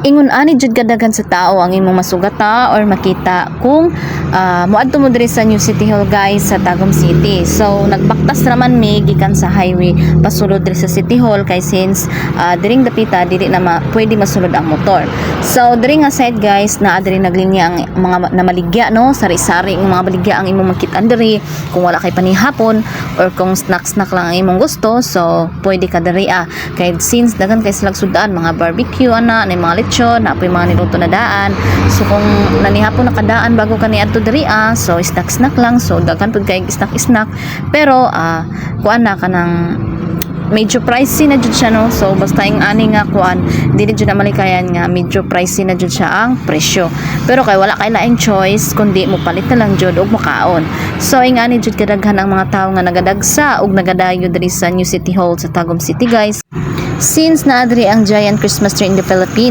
ingon ani jud kadaghan sa tao ang imong masugata or makita kung uh, moadto mo diri sa New City Hall guys sa Tagum City. So nagbaktas naman mi gikan sa highway pasulod diri sa City Hall kay since uh, diring dapita dili na ma, pwede masulod ang motor. So diri nga side guys na diri naglinya ang mga namaligya no sari-sari ang mga baligya ang imong makitaan diri kung wala kay panihapon or kung snack-snack lang ang imong gusto so pwede ka diri ah kay since daghan kay silang sudaan mga barbecue ana na mga lechon na mga niluto na daan so kung nanihapon na kadaan bago ka niadto diri ah so snack-snack lang. So daghan pud kay snack-snack pero ah kuan na kanang medyo pricey na jud siya no? So basta ing ani nga kuan dili jud na malikayan nga medyo pricey na jud siya ang presyo. Pero kay wala kay laing choice kundi mo palit na lang jud og makaon. So ing ani jud kadaghan ang mga tawo nga nagadagsa og nagadayo diri sa New City Hall sa Tagum City guys. Since naadri ang giant Christmas tree in the Philippines